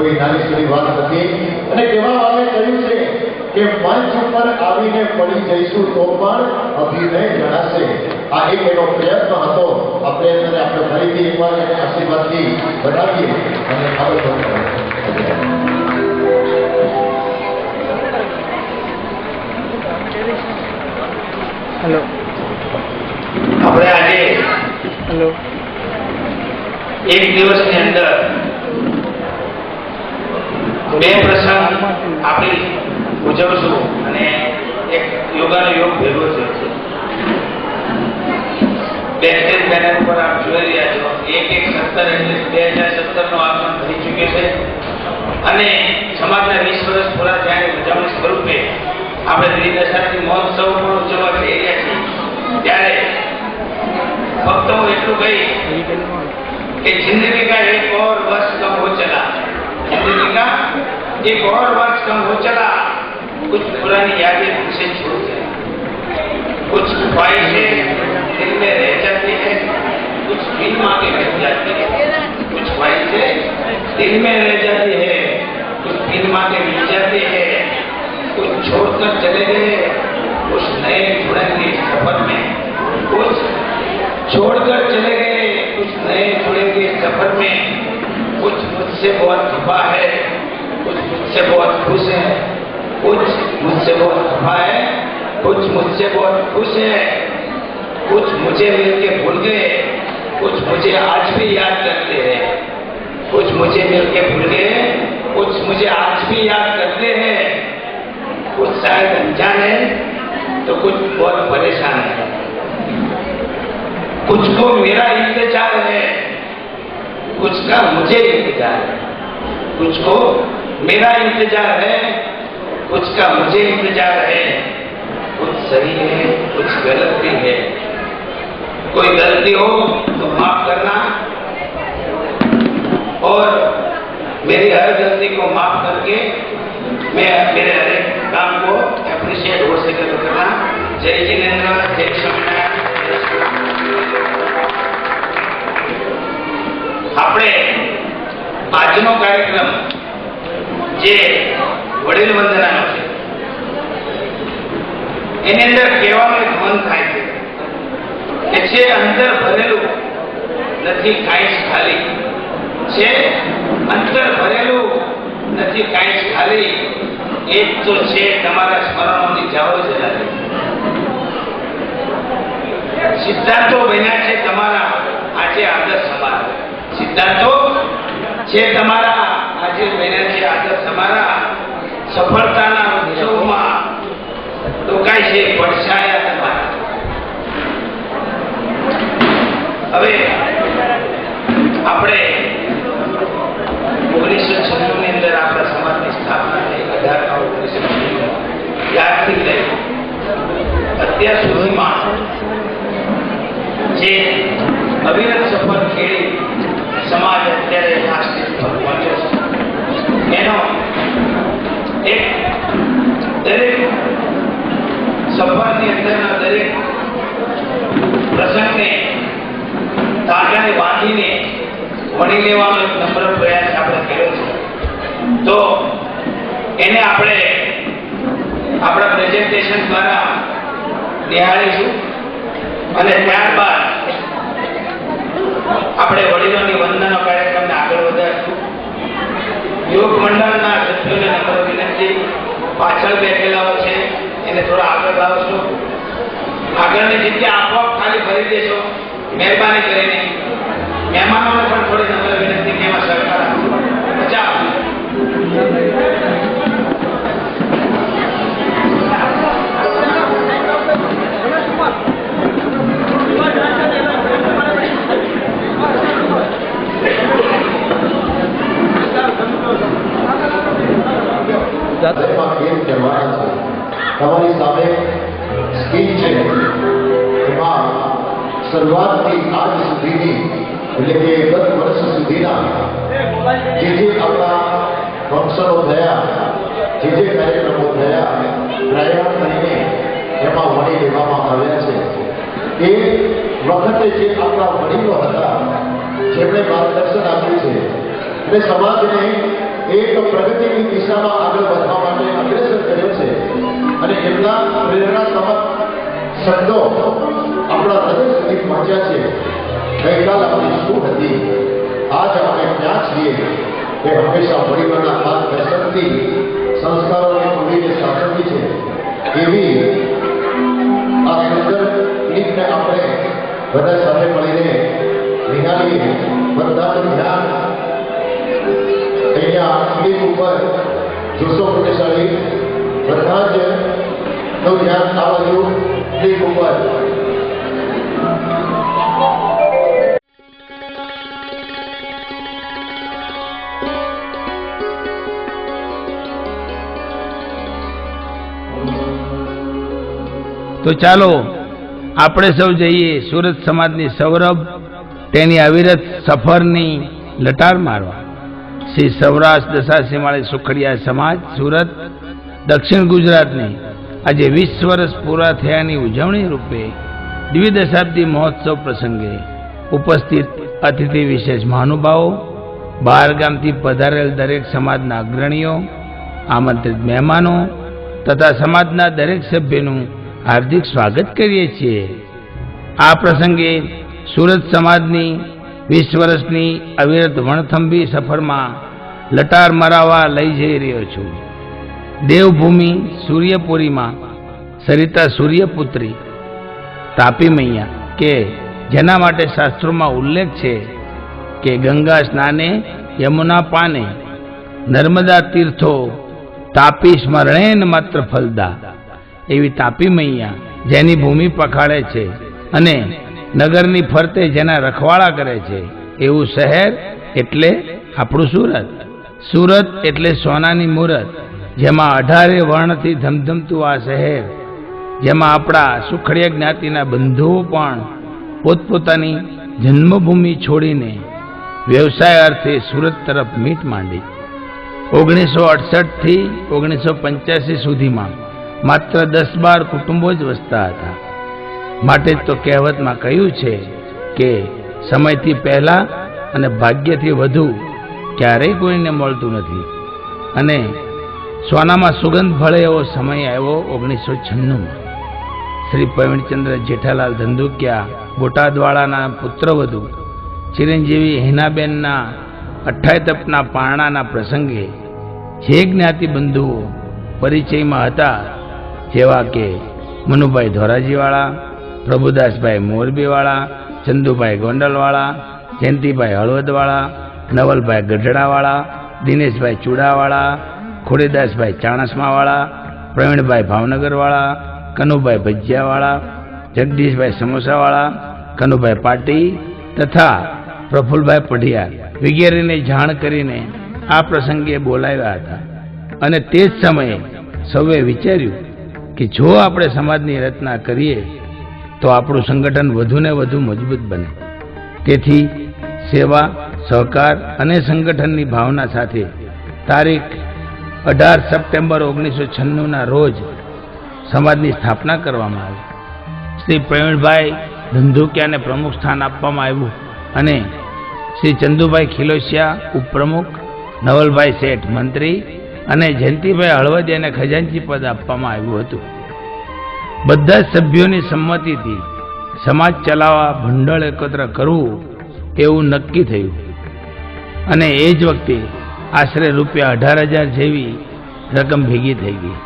કોઈ નાની સુની વાત નથી. અને કહેવામાં આવે કહ્યું છે કે મંચ ઉપર આવીને પડી જઈશું તો પણ અભિનય જણાશે. આ એક એનો પ્રયત્ન હતો. આ પ્રયત્નને આપણે ફરીથી એકવાર એને આશીર્વાદથી વધાવીએ. અને આગળ હેલો આપણે આજે હેલો એક દિવસની અંદર બે પ્રસંગ આપણે ઉજવશું અને એક યોગાનો યોગ ભેગો છે. બે સ્ટેજ બેનર ઉપર આપ જોઈ રહ્યા છો. એક એક સત્તર એટલે બે હજાર સત્તરનો આગમન થઈ ચુક્યો છે. અને સમાજના વીસ વર્ષ પૂરા થયાની ઉજવણી સ્વરૂપે આપણે દ્વિદશાથી મહોત્સવ પણ ઉજવવા જઈ રહ્યા છીએ. ત્યારે ભક્તો એટલું કહી કે જિંદગી કા એક ઓર વર્ષ કમ હો ચલા. एक और वर्ष कम हो चला, कुछ पुरानी यादें मुझसे छूट गई। कुछ ख्वाहिशें दिल में रह जाती है, कुछ फ़िल्म आगे बच जाती है। कुछ ख्वाहिशें दिल में रह जाती है, कुछ फ़िल्म आगे मिल जाती है। कुछ छोड़कर चले गए, कुछ नए जुड़ेंगे इस सफ़र में। कुछ छोड़कर चले गए, कुछ नए जुड़ेंगे सफ़र में। कुछ मुझसे बहुत छुपा है मुझसे बहुत खुश है। कुछ मुझसे बहुत खफा है, कुछ मुझसे बहुत खुश है। कुछ मुझे मिलके भूल गए, कुछ मुझे आज भी याद करते हैं। कुछ मुझे मिलके भूल गए, कुछ मुझे आज भी याद करते हैं। कुछ शायद अनजान है तो कुछ बहुत परेशान है। कुछ को मेरा इंतज़ार है, कुछ का मुझे इंतज़ार है। कुछ को मेरा इंतजार है कुछ का मुझे इंतजार है कुछ सही है कुछ गलत भी है कोई गलती हो तो माफ करना और मेरी हर गलती को माफ करके मैं मेरे हर एक काम को अप्रिशिएट हो सके तो करना जय जिनेन्द्र जय स्वामीनारायण जय श्री આપણે આજનો કાર્યક્રમ જે વડીલ વંદનાનો છે. એની અંદર કહેવાનું એક મન થાય છે. કે છે અંદર ભરેલું નથી કાંઈ ખાલી. છે અંતર ભરેલું નથી કાંઈ ખાલી. એ તો છે તમારા સ્મરણોની જાઓ જલાલી સિદ્ધાંતો બન્યા છે તમારા આજે આદર્શ સમાજ. સિદ્ધાંતો છે તમારા આજે મહિનાથી છે તમારા સફળતાના ઉત્સવમાં રોકાય છે પડછાયા તમારા. હવે આપણે ઓગણીસો છન્નું ની અંદર આપણા સમાજની સ્થાપના થઈ અઢાર નવ ઓગણીસો છન્નું ત્યારથી લઈ અત્યાર સુધીમાં જે અવિરત સફર ખેડી સમાજ અત્યારે આ સ્ટેજ પર પહોંચ્યો છે એનો એક દરેક સફરની અંદરના દરેક પ્રસંગને તાગાને બાંધીને વણી લેવાનો એક નમ્ર પ્રયાસ આપણે કર્યો છે. તો એને આપણે આપણા પ્રેઝન્ટેશન દ્વારા નિહાળીશું. અને ત્યારબાદ આપણે વડીલોની વંદનાનો કાર્યક્રમને આગળ વધારશું. યોગ મંડળના સભ્યોને નમ્ર વિનંતી. પાછળ બેઠેલાઓ છે, એને થોડા આગળ લાવશો. આગળની જગ્યા આપોઆપ ખાલી ભરી દેશો. મહેરબાની કરીને મહેમાનોને પણ થોડી નમ્ર વિનંતી કે એમાં સહકાર આપજો બચાવ એમાં કેમ કહેવાના છે તમારી સામે સ્કીમ છે એમાં શરૂઆતથી આજ સુધીની એટલે કે દસ વર્ષ સુધીના જે જે આપણા ફંક્શનો થયા જે જે કાર્યક્રમો થયા પ્રયાણ કરીને એમાં વણી લેવામાં આવ્યા છે. એ વખતે જે આપણા વડીલો હતા, જેમણે માર્ગદર્શન આપ્યું છે, અને સમાજને એક પ્રગતિની દિશામાં આગળ વધવા માટે અગ્રેસર કર્યો છે, અને એમના પ્રેરણાત્મક શબ્દો આપણા હૃદય સુધી પહોંચ્યા છે. ગઈકાલ આપણી શું હતી આજ આપણે ક્યાં છીએ એ હંમેશા પરિવારના હાથ બેસનથી સંસ્કારોને મૂડીને સાચવવી છે એવી આ સુંદર ગીતને આપણે બધા સાથે મળીને નિહાળીએ બધાનું ધ્યાન અહીંયા ગીત ઉપર જોશો પુણ્યશાળી બધા જ નું ધ્યાન આ બાજુ ગીત ઉપર તો ચાલો, આપણે સૌ જઈએ સુરત સમાજની સૌરભ, તેની અવિરત સફરની લટાર મારવા. શ્રી સૌરાષ્ટ્ર દશાસીમાળી સુખડિયા સમાજ, સુરત, દક્ષિણ ગુજરાતની આજે વીસ વર્ષ પૂરા થયાની ઉજવણી રૂપે દ્વિદશાબ્દી મહોત્સવ પ્રસંગે ઉપસ્થિત અતિથિ વિશેષ મહાનુભાવો, બહાર ગામથી પધારેલ દરેક સમાજના અગ્રણીઓ, આમંત્રિત મહેમાનો તથા સમાજના દરેક સભ્યનું હાર્દિક સ્વાગત કરીએ છીએ. આ પ્રસંગે સુરત સમાજની વીસ વર્ષની અવિરત વણથંભી સફરમાં લટાર મરાવા લઈ જઈ રહ્યો છું. દેવભૂમિ સૂર્યપુરીમાં સરિતા સૂર્યપુત્રી, તાપી મૈયા, કે જેના માટે શાસ્ત્રોમાં ઉલ્લેખ છે કે ગંગા સ્નાને યમુના પાને નર્મદા તીર્થો તાપી સ્મરણેન માત્ર ફલદા. એવી તાપી મૈયા જેની ભૂમિ પખાડે છે અને નગરની ફરતે જેના રખવાળા કરે છે. એવું શહેર એટલે આપણું સુરત. સુરત એટલે સોનાની મૂરત, જેમાં અઢારે વર્ણથી ધમધમતું આ શહેર, જેમાં આપણા સુખડિયા જ્ઞાતિના બંધુઓ પણ પોતપોતાની જન્મભૂમિ છોડીને વ્યવસાય અર્થે સુરત તરફ મીટ માંડી. ઓગણીસો અડસઠથી ઓગણીસો પંચ્યાસી સુધીમાં માત્ર દસ બાર કુટુંબો જ વસતા હતા. માટે જ તો કહેવતમાં કહ્યું છે કે સમયથી પહેલા અને ભાગ્યથી વધુ ક્યારેય કોઈને મળતું નથી. અને સોનામાં સુગંધ ભળે એવો સમય આવ્યો ઓગણીસો છન્નુંમાં. શ્રી પ્રવીણચંદ્ર જેઠાલાલ ધંધુકિયા બોટાદવાળાના પુત્રવધુ ચિરંજીવી હિનાબેનના અઠ્ઠાઈ તપના પારણાના પ્રસંગે જે જ્ઞાતિ બંધુઓ પરિચયમાં હતા જેવા કે મનુભાઈ ધોરાજીવાળા, પ્રભુદાસભાઈ મોરબીવાળા, ચંદુભાઈ ગોંડલવાળા, જયંતિભાઈ હળવદવાળા, નવલભાઈ ગઢડાવાળા, દિનેશભાઈ ચુડાવાળા, ખોડીદાસભાઈ ચાણસમાવાળા, પ્રવીણભાઈ ભાવનગરવાળા, કનુભાઈ ભજીયાવાળા, જગદીશભાઈ સમોસાવાળા, કનુભાઈ પાટી તથા પ્રફુલભાઈ પઢિયા વગેરેને જાણ કરીને આ પ્રસંગે બોલાવ્યા હતા. અને તે જ સમયે સૌએ વિચાર્યું કે જો આપણે સમાજની રચના કરીએ, તો આપણું સંગઠન વધુને વધુ મજબૂત બને. તેથી સેવા, સહકાર અને સંગઠનની ભાવના સાથે તારીખ અઢાર સપ્ટેમ્બર ઓગણીસો છન્નુંના રોજ સમાજની સ્થાપના કરવામાં આવી. શ્રી પ્રવીણભાઈ ધંધુકિયાને પ્રમુખ સ્થાન આપવામાં આવ્યું અને શ્રી ચંદુભાઈ ખિલોસિયા ઉપપ્રમુખ, નવલભાઈ શેઠ મંત્રી અને જયંતિભાઈ હળવદિયાને ખજાનચી પદ આપવામાં આવ્યું હતું. બધા સભ્યોની સંમતિથી સમાજ ચલાવવા ભંડોળ એકત્ર કરવું એવું નક્કી થયું. અને એ જ વખતે આશરે રૂપિયા અઢાર હજાર જેવી રકમ ભેગી થઈ ગઈ.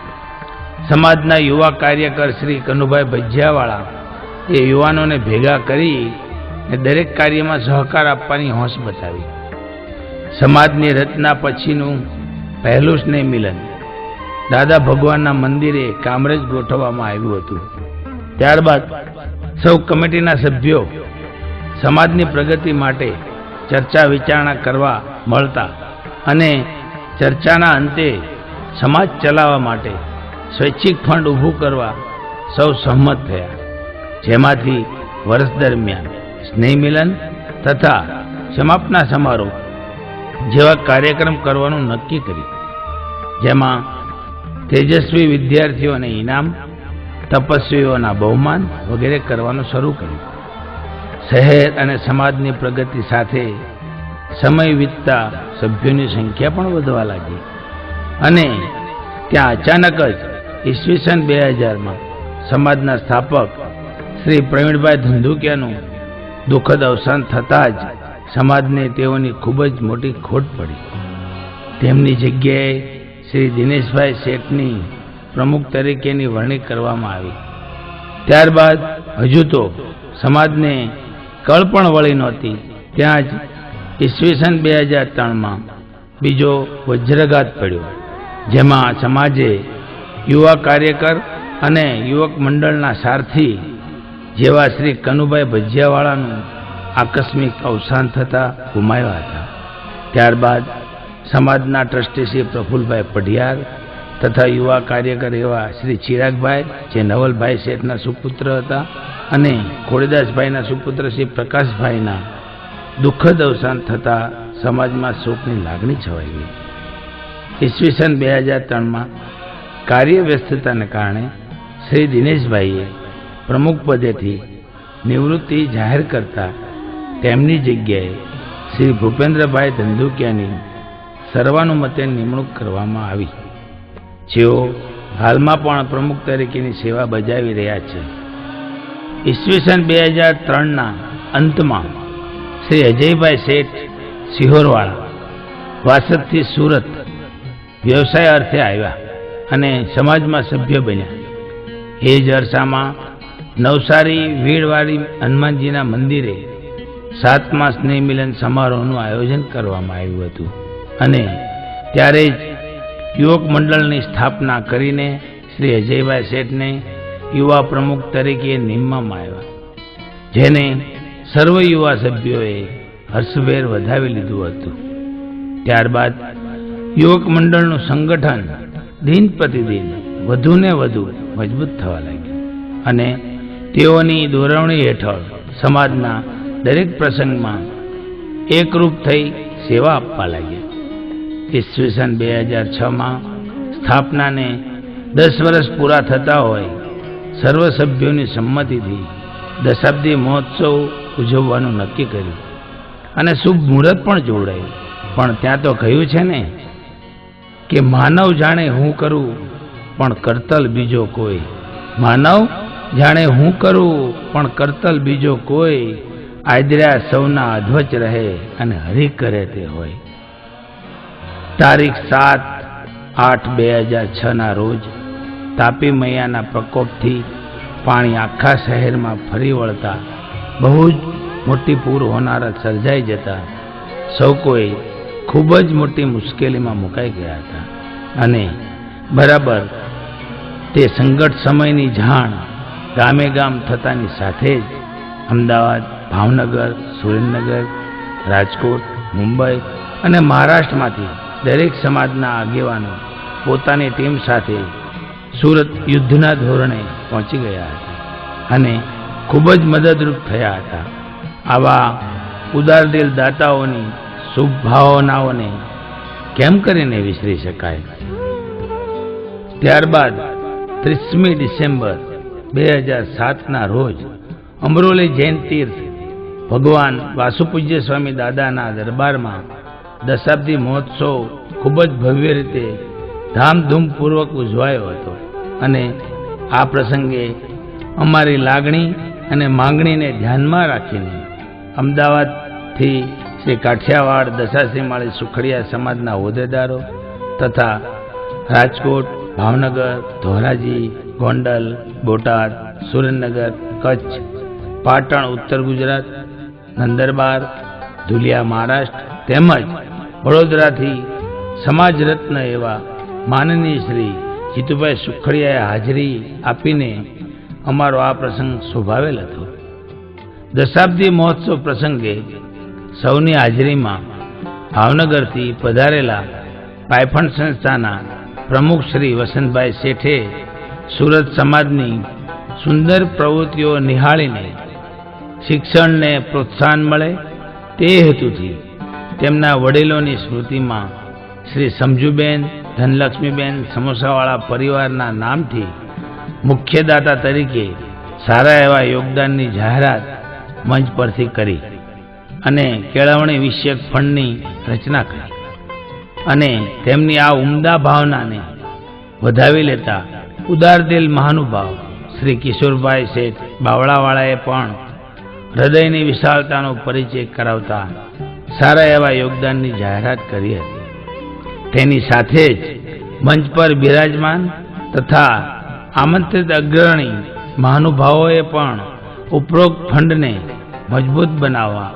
સમાજના યુવા કાર્યકર શ્રી કનુભાઈ ભજિયાવાળા એ યુવાનોને ભેગા કરી ને દરેક કાર્યમાં સહકાર આપવાની હોંશ બતાવી. સમાજની રચના પછીનું પહેલું સ્નેહ મિલન. દાદા ભગવાનના મંદિરે કામરેજ ગોઠવવામાં આવ્યું હતું. ત્યારબાદ સૌ કમિટીના સભ્યો સમાજની પ્રગતિ માટે ચર્ચા વિચારણા કરવા મળતા અને ચર્ચાના અંતે સમાજ ચલાવવા માટે સ્વૈચ્છિક ફંડ ઊભું કરવા સૌ સહમત થયા. જેમાંથી વર્ષ દરમિયાન સ્નેહ મિલન તથા સમાપના સમારોહ જેવા કાર્યક્રમ કરવાનું નક્કી કર્યું. જેમાં તેજસ્વી વિદ્યાર્થીઓને ઇનામ, તપસ્વીઓના બહુમાન વગેરે કરવાનું શરૂ કર્યું. શહેર અને સમાજની પ્રગતિ સાથે સમય વીતતા સભ્યોની સંખ્યા પણ વધવા લાગી. અને ત્યાં અચાનક જ ઈસવીસન બે હજારમાં સમાજના સ્થાપક શ્રી પ્રવીણભાઈ ધંધુકિયાનું દુઃખદ અવસાન થતાં જ સમાજને તેઓની ખૂબ જ મોટી ખોટ પડી. તેમની જગ્યાએ શ્રી દિનેશભાઈ શેઠની પ્રમુખ તરીકેની વરણી કરવામાં આવી. ત્યારબાદ હજુ તો સમાજને કળ પણ વળી નહોતી. ત્યાં જ ઈસવીસન બે હજાર ત્રણમાં બીજો વજ્રઘાત પડ્યો, જેમાં સમાજે યુવા કાર્યકર અને યુવક મંડળના સારથી જેવા શ્રી કનુભાઈ ભજીયાવાળાનું આકસ્મિક અવસાન થતાં ગુમાવ્યા હતા. ત્યારબાદ સમાજના ટ્રસ્ટી શ્રી પ્રફુલભાઈ પઢિયાર તથા યુવા કાર્યકર એવા શ્રી ચિરાગભાઈ, જે નવલભાઈ શેઠના સુપુત્ર હતા અને ખોડીદાસભાઈના સુપુત્ર શ્રી પ્રકાશભાઈના દુઃખદ અવસાન થતાં સમાજમાં શોકની લાગણી છવાઈ ગઈ. ઈસવીસન બે હજાર ત્રણમાં કાર્ય વ્યસ્તતાને કારણે શ્રી દિનેશભાઈએ પ્રમુખ પદેથી નિવૃત્તિ જાહેર કરતા તેમની જગ્યાએ શ્રી ભૂપેન્દ્રભાઈ ધંધુકિયાની સર્વાનુમતે નિમણૂક કરવામાં આવી. જેઓ હાલમાં પણ પ્રમુખ તરીકેની સેવા બજાવી રહ્યા છે. ઈસવીસન બે હજાર ત્રણના અંતમાં શ્રી અજયભાઈ શેઠ સિહોરવાળા વાસદથી સુરત વ્યવસાય અર્થે આવ્યા અને સમાજમાં સભ્ય બન્યા. એ જ અરસામાં નવસારી વીડવાડી હનુમાનજીના મંદિરે સાતમા સ્નેહ મિલન સમારોહનું આયોજન કરવામાં આવ્યું હતું. અને ત્યારે જ યુવક મંડળની સ્થાપના કરીને શ્રી અજયભાઈ શેઠને યુવા પ્રમુખ તરીકે નિમવામાં આવ્યા. જેને સર્વ યુવા સભ્યોએ હર્ષભેર વધાવી લીધું હતું. ત્યારબાદ યુવક મંડળનું સંગઠન દિન પ્રતિદિન વધુને વધુ મજબૂત થવા લાગ્યું અને તેઓની દોરવણી હેઠળ સમાજના દરેક પ્રસંગમાં એકરૂપ થઈ સેવા આપવા લાગ્યા. ઈસવીસન બે હજાર છમાં સ્થાપનાને દસ વર્ષ પૂરા થતા હોય સર્વ સભ્યોની સંમતિથી દશાબ્દી મહોત્સવ ઉજવવાનું નક્કી કર્યું. અને શુભ મુહૂર્ત પણ જોડાયું પણ ત્યાં તો કહ્યું છે ને કે માનવ જાણે હું કરું, પણ કરતલ બીજો કોઈ. માનવ જાણે હું કરું, પણ કરતલ બીજો કોઈ. આદર્યા સૌના અધ્વચ રહે અને હરી કરે તે હોય. તારીખ સાત આઠ બે હજાર છના રોજ તાપી મૈયાના પ્રકોપથી પાણી આખા શહેરમાં ફરી વળતા બહુ જ મોટી પૂર હોનારત સર્જાઈ જતા સૌ કોઈ ખૂબ જ મોટી મુશ્કેલીમાં મુકાઈ ગયા હતા. અને બરાબર તે સંકટ સમયની જાણ ગામે ગામ થતાની સાથે જ અમદાવાદ, ભાવનગર, સુરેન્દ્રનગર, રાજકોટ, મુંબઈ અને મહારાષ્ટ્રમાંથી દરેક સમાજના આગેવાનો પોતાની ટીમ સાથે સુરત યુદ્ધના ધોરણે પહોંચી ગયા હતા અને ખૂબ જ મદદરૂપ થયા હતા. આવા ઉદારદિલ દાતાઓની શુભ ભાવનાઓને કેમ કરીને વિસરી શકાય? ત્યારબાદ ત્રીસમી ડિસેમ્બર બે હજાર સાતના રોજ અમરોલી જૈન તીર્થ ભગવાન વાસુપૂજ્ય સ્વામી દાદાના દરબારમાં દશાબ્દી મહોત્સવ ખૂબ જ ભવ્ય રીતે ધામધૂમપૂર્વક ઉજવાયો હતો. અને આ પ્રસંગે અમારી લાગણી અને માંગણીને ધ્યાનમાં રાખીને અમદાવાદથી શ્રી કાઠિયાવાડ દશાશ્રી માળી સુખડિયા સમાજના હોદ્દેદારો તથા રાજકોટ, ભાવનગર, ધોરાજી, ગોંડલ, બોટાદ, સુરેન્દ્રનગર, કચ્છ, પાટણ, ઉત્તર ગુજરાત, નંદરબાર, ધુલિયા મહારાષ્ટ્ર તેમજ વડોદરાથી સમાજ રત્ન એવા માનનીય શ્રી જીતુભાઈ સુખડિયાએ હાજરી આપીને અમારો આ પ્રસંગ શોભાવેલ હતો. દશાબ્દી મહોત્સવ પ્રસંગે સૌની હાજરીમાં ભાવનગરથી પધારેલા પાયફણ સંસ્થાના પ્રમુખ શ્રી વસંતભાઈ શેઠે સુરત સમાજની સુંદર પ્રવૃત્તિઓ નિહાળીને શિક્ષણને પ્રોત્સાહન મળે તે હેતુથી તેમના વડીલોની સ્મૃતિમાં શ્રી સમજુબેન, ધનલક્ષ્મીબેન સમોસાવાળા પરિવારના નામથી મુખ્યદાતા તરીકે સારા એવા યોગદાનની જાહેરાત મંચ પરથી કરી અને કેળવણી વિષયક ફંડની રચના કરી અને તેમની આ ઉમદા ભાવનાને વધાવી લેતા ઉદારદિલ મહાનુભાવ શ્રી કિશોરભાઈ શેઠ બાવળાવાળાએ પણ હૃદયની વિશાળતાનો પરિચય કરાવતા સારા એવા યોગદાનની જાહેરાત કરી હતી. તેની સાથે જ મંચ પર બિરાજમાન તથા આમંત્રિત અગ્રણી મહાનુભાવોએ પણ ઉપરોક્ત ફંડને મજબૂત બનાવવા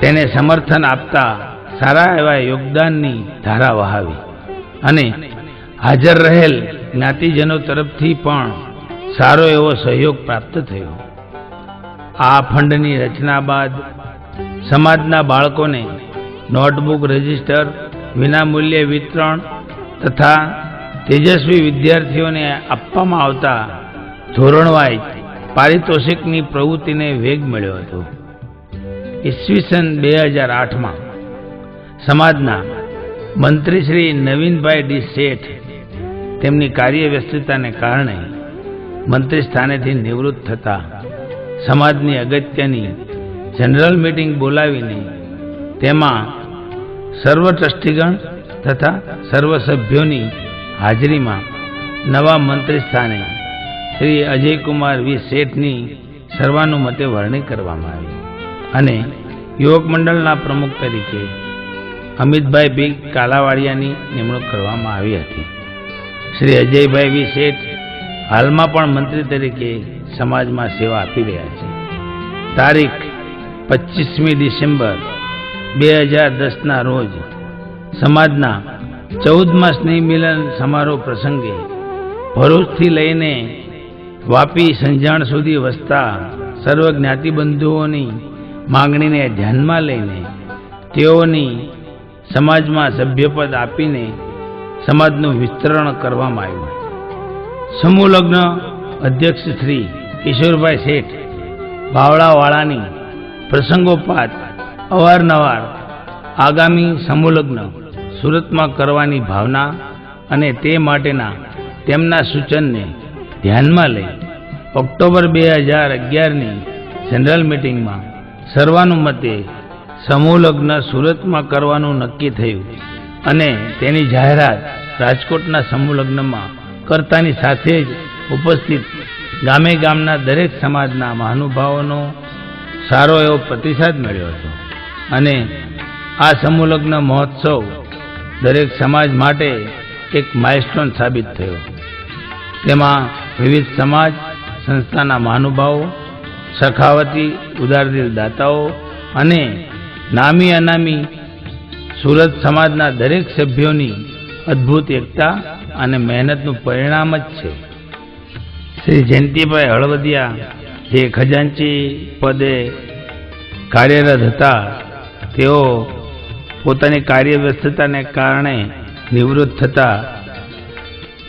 તેને સમર્થન આપતા સારા એવા યોગદાનની ધારા વહાવી અને હાજર રહેલ જ્ઞાતિજનો તરફથી પણ સારો એવો સહયોગ પ્રાપ્ત થયો. આ ફંડની રચના બાદ સમાજના બાળકોને નોટબુક રજિસ્ટર, વિનામૂલ્યે વિતરણ તથા તેજસ્વી વિદ્યાર્થીઓને આપવામાં આવતા ધોરણવાઇઝ પારિતોષિકની પ્રવૃત્તિને વેગ મળ્યો હતો. ઈસવીસન બે હજાર આઠમાં સમાજના મંત્રી શ્રી નવીનભાઈ ડી શેઠ તેમની કાર્ય વ્યસ્તતાને કારણે મંત્રી સ્થાનેથી નિવૃત્ત થતા સમાજની અગત્યની જનરલ મીટિંગ બોલાવીને તેમાં સર્વ ટ્રસ્ટીગણ તથા સર્વ સભ્યોની હાજરીમાં નવા મંત્રી સ્થાને શ્રી અજયકુમાર વી. શેઠની સર્વાનુમતે વરણી કરવામાં આવી. અને યુવક મંડળના પ્રમુખ તરીકે અમિતભાઈ બી. કાલાવાડિયાની નિમણૂક કરવામાં આવી હતી. શ્રી અજયભાઈ વી. શેઠ હાલમાં પણ મંત્રી તરીકે સમાજમાં સેવા આપી રહ્યા છે. તારીખ પચીસમી ડિસેમ્બર બે હજાર દસના રોજ સમાજના ચૌદમા સ્નેહ મિલન સમારોહ પ્રસંગે ભરૂચથી લઈને વાપી સંજાણ સુધી વસતા સર્વ જ્ઞાતિબંધુઓની માંગણીને ધ્યાનમાં લઈને તેઓની સમાજમાં સભ્યપદ આપીને સમાજનું વિસ્તરણ કરવામાં આવ્યું. સમૂહ લગ્ન અધ્યક્ષ શ્રી કિશોરભાઈ શેઠ બાવળાવાળાની પ્રસંગોપાત, અવારનવાર, આગામી સમુલગ્ન સુરતમાં કરવાની ભાવના અને તે માટેના તેમના સૂચનને ધ્યાનમાં લઈ ઓક્ટોબર બે હજાર અગિયારની જનરલ મિટિંગમાં સર્વાનુમતે સમૂહલગ્ન સુરતમાં કરવાનું નક્કી થયું અને તેની જાહેરાત રાજકોટના સમૂહલગ્નમાં કરતાની સાથે જ ઉપસ્થિત ગામે ગામના દરેક સમાજના મહાનુભાવોનો સારો એવો પ્રતિસાદ મળ્યો હતો. અને આ સમૂહલગ્ન મહોત્સવ દરેક સમાજ માટે એક માઇલસ્ટોન સાબિત થયો. તેમાં વિવિધ સમાજ, સંસ્થાના મહાનુભાવો, સખાવતી ઉદારદિલ દાતાઓ અને નામી અનામી સુરત સમાજના દરેક સભ્યોની અદ્ભુત એકતા અને મહેનતનું પરિણામ જ છે. શ્રી જયંતિભાઈ હળવદિયા જે ખજાનચી પદે કાર્યરત હતા, તેઓ પોતાની કાર્ય વ્યસ્તતાને કારણે નિવૃત્ત થતા.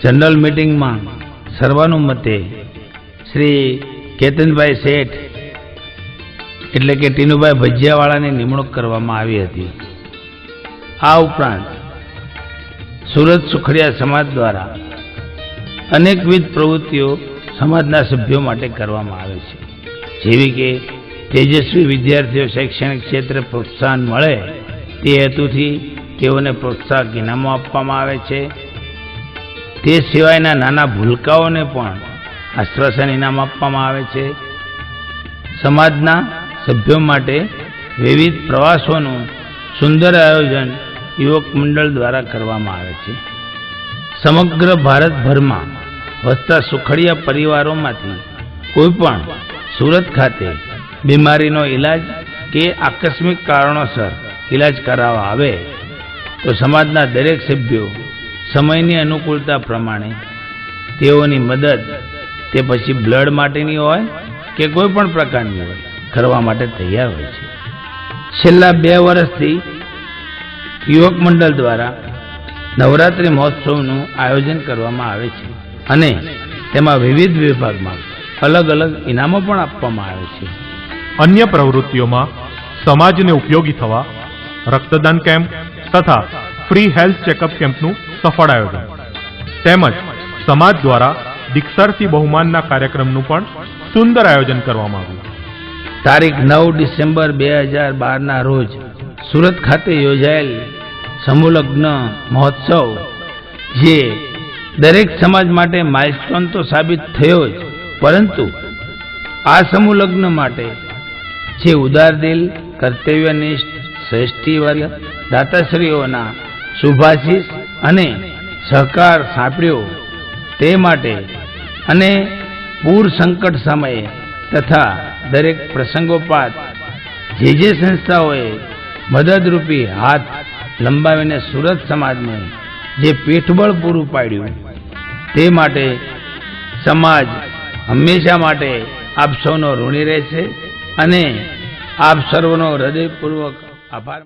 જનરલ મિટિંગમાં સર્વાનુમતે શ્રી કેતનભાઈ શેઠ એટલે કે ટીનુભાઈ ભજીયાવાળાની નિમણૂક કરવામાં આવી હતી. આ ઉપરાંત સુરત સુખડિયા સમાજ દ્વારા અનેકવિધ પ્રવૃત્તિઓ સમાજના સભ્યો માટે કરવામાં આવે છે. જેવી કે તેજસ્વી વિદ્યાર્થીઓ શૈક્ષણિક ક્ષેત્રે પ્રોત્સાહન મળે તે હેતુથી તેઓને પ્રોત્સાહક ઇનામો આપવામાં આવે છે. તે સિવાયના નાના ભૂલકાઓને પણ આશ્વાસન ઇનામ આપવામાં આવે છે. સમાજના સભ્યો માટે વિવિધ પ્રવાસોનું સુંદર આયોજન યુવક મંડળ દ્વારા કરવામાં આવે છે. સમગ્ર ભારતભરમાં વસતા સુખડિયા પરિવારોમાંથી કોઈ પણ સુરત ખાતે બીમારીનો ઈલાજ કે આકસ્મિક કારણોસર ઈલાજ કરાવવા આવે, તો સમાજના દરેક સભ્યો સમયની અનુકૂળતા પ્રમાણે તેઓની મદદ તે પછી બ્લડ માટેની હોય કે કોઈ પણ પ્રકારની હોય કરવા માટે તૈયાર હોય છે. છેલ્લા બે વર્ષથી યુવક મંડળ દ્વારા નવરાત્રિ મહોત્સવનું આયોજન કરવામાં આવે છે. અને તેમાં વિવિધ વિભાગમાં અલગ અલગ ઇનામો પણ આપવામાં આવે છે. અન્ય પ્રવૃત્તિઓમાં સમાજને ઉપયોગી થવા રક્તદાન કેમ્પ તથા ફ્રી હેલ્થ ચેકઅપ કેમ્પનું સફળ આયોજન. તેમજ સમાજ દ્વારા દીક્ષાર્થી બહુમાનના કાર્યક્રમનું પણ સુંદર આયોજન કરવામાં આવ્યું. તારીખ નવ ડિસેમ્બર બે હજાર બારના રોજ સુરત ખાતે યોજાયેલ સમૂહલગ્ન મહોત્સવ જે દરેક સમાજ માટે માઇલસ્ટોન તો સાબિત થયો જ. પરંતુ આ સમૂહલગ્ન માટે જે ઉદારદિલ કર્તવ્યનિષ્ઠ શ્રેષ્ઠીવર્ગ દાતાશ્રીઓના શુભાશીષ અને સહકાર સાંપડ્યો તે માટે અને પૂર સંકટ સમયે તથા દરેક પ્રસંગોપાત જે જે સંસ્થાઓએ મદદરૂપી હાથ લંબાવીને સુરત સમાજને જે પીઠબળ પૂરું પાડ્યું તે માટે સમાજ હંમેશા માટે આપ સૌનો ઋણી રહેશે અને આપ સર્વનો હૃદયપૂર્વક આભાર.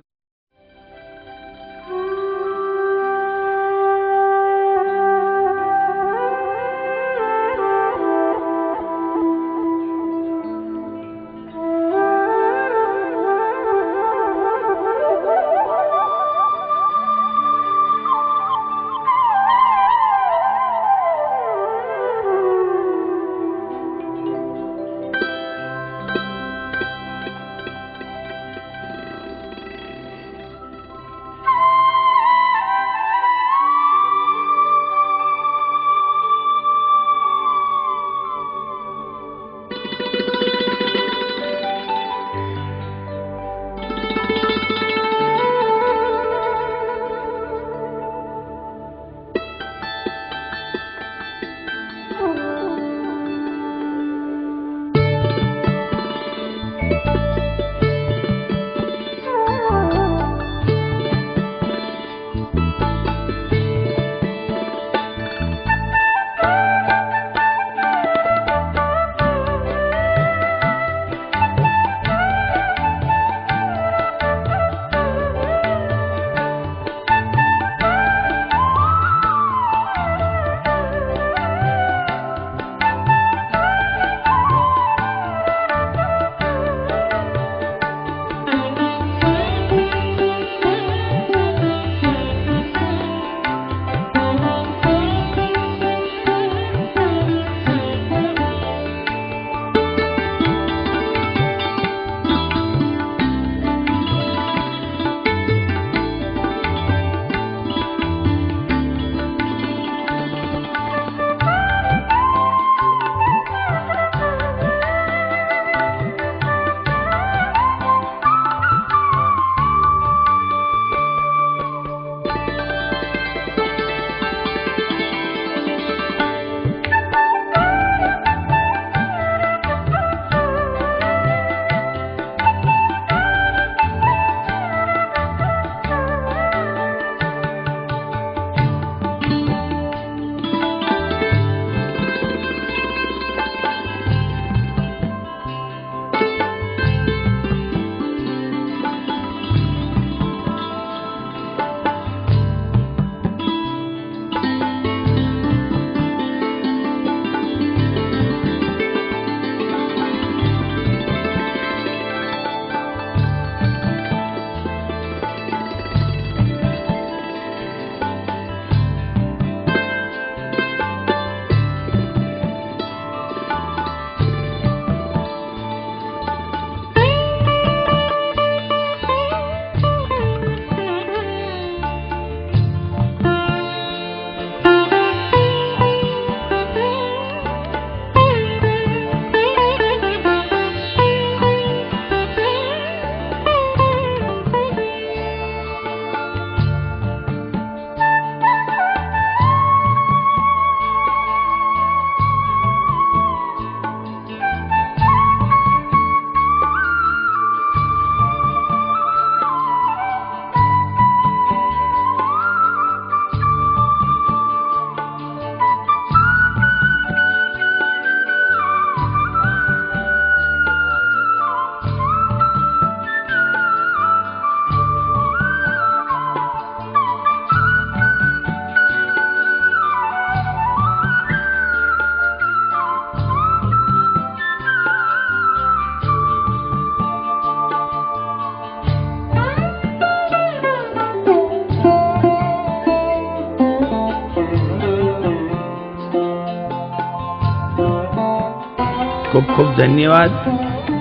ખૂબ ધન્યવાદ.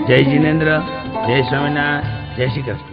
જય જિનેન્દ્ર જય સ્વામિનારાયણ જય શ્રી કૃષ્ણ.